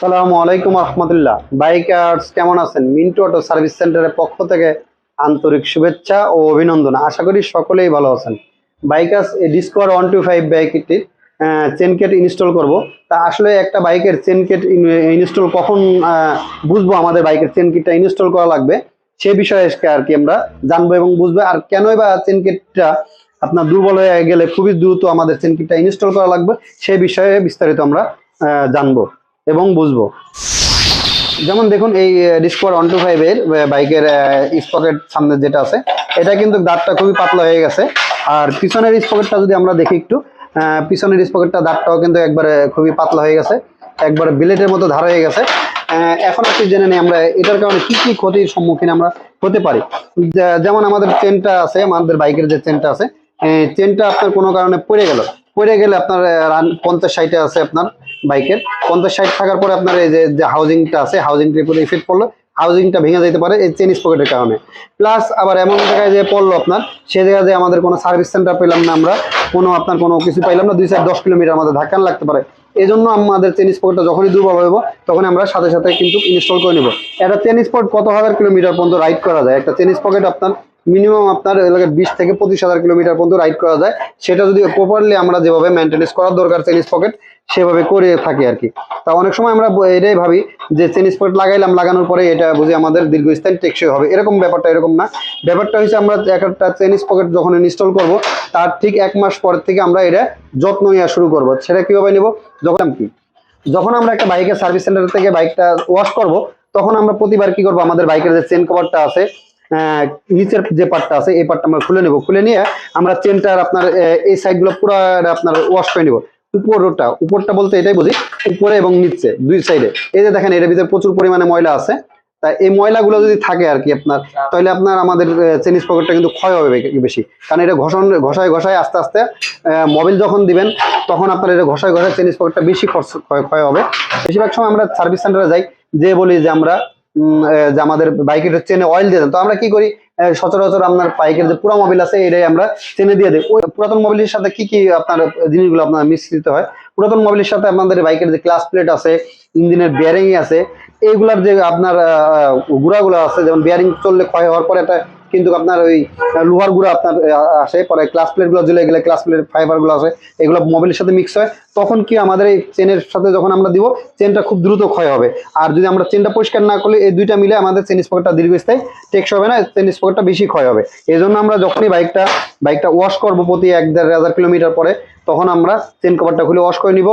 আসসালামু আলাইকুম রহমতুল্লাহ। বাইকার্স, কেমন আছেন? মিন্টু অটো সার্ভিস সেন্টারের পক্ষ থেকে আন্তরিক শুভেচ্ছা ও অভিনন্দন। আশা করি সকলেই ভালো আছেন। Bikers discover one two five বাইকটির চেন কেট ইনস্টল করব। তা আসলে একটা বাইকের চেন কেট ইনস্টল কখন বুঝব আমাদের বাইকের চেন কিটটা ইনস্টল করা লাগবে, সে বিষয়ে আর কি আমরা জানব এবং বুঝব। আর কেনই বা চেন কিটটা আপনার দুর্বল হয়ে গেলে খুবই দ্রুত আমাদের চেন কিটটা ইনস্টল করা লাগবে, সে বিষয়ে বিস্তারিত আমরা জানব। এবং বুঝব। যেমন দেখুন, এই ডিসকভার ওয়ান টু ফাইভের বাইকের স্পকেট সামনে যেটা আছে, এটা কিন্তু দাঁতটা খুবই পাতলা হয়ে গেছে। আর পিছনের স্পকেটটা যদি আমরা দেখি একটু পিছনের স্পকেটটা দাঁতটাও কিন্তু একবারে খুবই পাতলা হয়ে গেছে, একবারে বিলেটের মতো ধার হয়ে গেছে। এখন একটু জেনে নিই আমরা, এটার কারণে কি কি ক্ষতির সম্মুখীন আমরা হতে পারি। যেমন আমাদের চেনটা আছে, আমাদের বাইকের যে চেনটা আছে চেনটা আপনার কোনো কারণে পড়ে গেল। পড়ে গেলে আপনার পঞ্চাশ ষাটে আছে আপনার। বাইকের। পঞ্চাশ ষাট থাকার পরে আপনার এই যে হাউজিংটা আছে হাউজিংটার উপরে ইফেক্ট পড়ল হাউজিংটা ভেঙে যেতে পারে এই চেন স্পকেটের কারণে। প্লাস আবার এমন জায়গায় যে পড়ল আপনার সে জায়গায় যে আমাদের কোনো সার্ভিস সেন্টার পেলাম না আমরা, কোনো আপনার কোনো কিছু পাইলাম না, দুই চার দশ কিলোমিটার আমাদের ধাক্কান লাগতে পারে। এই জন্য আমাদের চেন স্পকেটটা যখনই দুর্বল হইব তখন আমরা সাথে সাথে কিন্তু ইনস্টল করে নেব। একটা চেন স্পট কত হাজার কিলোমিটার পর্যন্ত রাইড করা যায়? একটা চেন স্পকেট আপনার মিনিমাম আপনার এলাকায় বিশ থেকে পঁচিশ হাজার কিলোমিটার পর্যন্ত রাইড করা যায়। সেটা যদি প্রপারলি আমরা যেভাবে মেনটেনেন্স করার দরকার চেনিস পকেট সেভাবে করে থাকি আর কি। তা অনেক সময় আমরা এটাই ভাবি যে চেনিস পকেট লাগাইলাম, লাগানোর পরে এটা বুঝে আমাদের দীর্ঘস্থায়ী টেকসই হবে। এরকম ব্যাপারটা এরকম না। ব্যাপারটা হচ্ছে আমরা একটা চেনিস পকেট যখন ইনস্টল করব, তার ঠিক এক মাস পর থেকে আমরা এটা যত্ন নেওয়া শুরু করব। সেটা কীভাবে নেব? যখন কি? যখন আমরা একটা বাইকের সার্ভিস সেন্টার থেকে বাইকটা ওয়াশ করব, তখন আমরা প্রতিবার কি করব? আমাদের বাইকের যে চেন কভারটা আছে নিচের যে পার্টটা আছে, এই পার্টটা আমরা খুলে নেব। খুলে নিয়ে আমরা চেনটার আপনার এই সাইডগুলো পুরো আপনার ওয়াশ করে নেব। উপরটা উপরটা বলতে এটাই বুঝি, উপরে এবং নিচে, দুই সাইডে এই যে দেখেন, এটার ভিতরে প্রচুর পরিমাণে ময়লা আছে। তা এই ময়লাগুলো যদি থাকে আর কি আপনার, তাহলে আপনার আমাদের চেনিস পকেটটা কিন্তু ক্ষয় হবে বেশি। কারণ এটা ঘষণ, ঘষায় ঘষায় আস্তে আস্তে মোবিল যখন দিবেন, তখন আপনার এটা ঘষায় ঘষায় চেনিস পকেটটা বেশি খরচ, ক্ষয় হবে। বেশিরভাগ সময় আমরা সার্ভিস সেন্টারে যাই, যে বলি যে আমরা যে আমাদের বাইকের চেনে অয়েল দিয়ে দেন। তো আমরা কি করি? সচরাচর আপনার বাইকের যে পুরা মোবিল আছে, এটাই আমরা চেনে দিয়ে দিই। ওই পুরাতন মোবিলের সাথে কি কি আপনার জিনিসগুলো আপনার মিশ্রিত হয়? পুরাতন মোবিলের সাথে আপনাদের বাইকের যে ক্লাস প্লেট আছে, ইঞ্জিনের বিয়ারিং আছে এইগুলার যে আপনার গুড়াগুলো আছে, যেমন বিয়ারিং চললে ক্ষয় হওয়ার পরে এটা কিন্তু আপনার ওই লোহার গুঁড়া আপনার আসে, পরে ক্লাস প্লেটগুলো জ্বলে গেলে ক্লাস প্লেট ফাইবারগুলো আসে, এগুলো মোবাইলের সাথে মিক্স হয়, তখন কি আমাদের এই চেনের সাথে যখন আমরা দিব চেনটা খুব দ্রুত ক্ষয় হবে। আর যদি আমরা চেনটা পরিষ্কার না করলে, এই দুইটা মিলে আমাদের চেন স্পকেটটা দীর্ঘস্থায়ী, টেকসই হবে না চেন স্পকেটটা বেশি ক্ষয় হবে। এই জন্য আমরা যখনই বাইকটা বাইকটা ওয়াশ করব প্রতি এক দেড় হাজার কিলোমিটার পরে, তখন আমরা চেন কভারটা খুলে ওয়াশ করে নিব।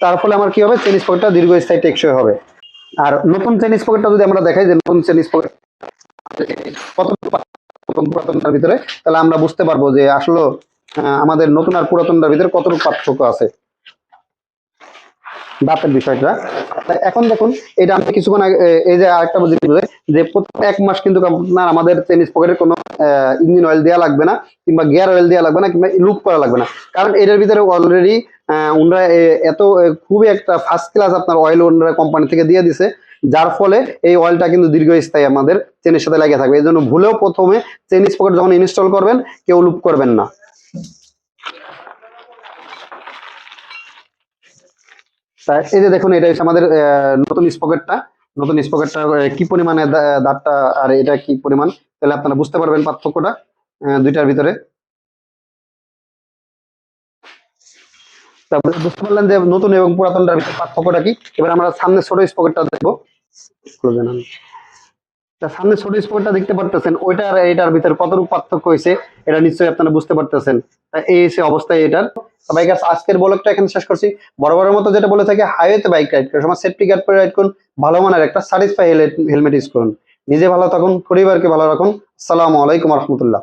তার ফলে আমার কি হবে চেন স্পকেটটা দীর্ঘস্থায়ী, টেকসই হবে। আর নতুন চেন স্পকেটটা যদি আমরা দেখাই, যে নতুন চেন স্পকেট কত পুরাতনটার ভিতরে, তাহলে আমরা বুঝতে পারব যে আসলে আমাদের নতুন আর পুরাতনটার ভিতরে কতটুকু পার্থক্য আছে। দাঁতের বিষয়টা। এখন দেখুন, এটা আমি কিছুক্ষণ এই যে আরেকটা বুঝে যে প্রত্যেক এক মাস কিন্তু আপনার আমাদের চেনিস পকেটের কোনো ইঞ্জিন অয়েল দেওয়া লাগবে না, কিংবা গিয়ার অয়েল দেওয়া লাগবে না, কিংবা লুপ করা লাগবে না। কারণ এটার ভিতরে অলরেডি ওনারা এত খুবই একটা ফার্স্ট ক্লাস আপনার অয়েল ওনারা কোম্পানি থেকে দিয়ে দিছে। যার ফলে এই অয়েলটা কিন্তু দীর্ঘস্থায়ী আমাদের চেনের সাথে লেগে থাকবে। এই জন্য ভুলেও প্রথমে চেনিস পকেট যখন ইনস্টল করবেন, কেউ লুপ করবেন না। এই যে দেখুন, এটা হচ্ছে আমাদের নতুন স্পকেটটা নতুন স্পকেটটা কি পরিমাণে দাঁতটা আর এটা কি পরিমাণ, তাহলে আপনারা বুঝতে পারবেন পার্থক্যটা দুইটার ভিতরে। তারপরে বুঝতে পারলেন যে নতুন এবং পুরাতনটার ভিতরে পার্থক্যটা কি? এবার আমরা সামনে ছোট স্পকেটটা দেখব। সামনে ছোট স্পকেটটা দেখতে পারতেছেন ওইটা আর এটার ভিতরে কতটুকু পার্থক্য হয়েছে, এটা নিশ্চয়ই আপনারা বুঝতে পারতেছেন। এই হচ্ছে অবস্থায় এটার। সবাই কাছে আজকের ব্লগটা এখানে শেষ করছি। বরাবরের মতো যেটা বলে থাকে হাইওয়েতে বাইক রাইড করার সময় সেফটি গার্ড পরে রাইড করুন, ভালো মানের একটা স্যাটিসফাই হেলমেট ইউজ করুন। নিজে ভালো থাকুন, পরিবারকে ভালো রাখুন। আসসালামু আলাইকুম রহমতুল্লাহ।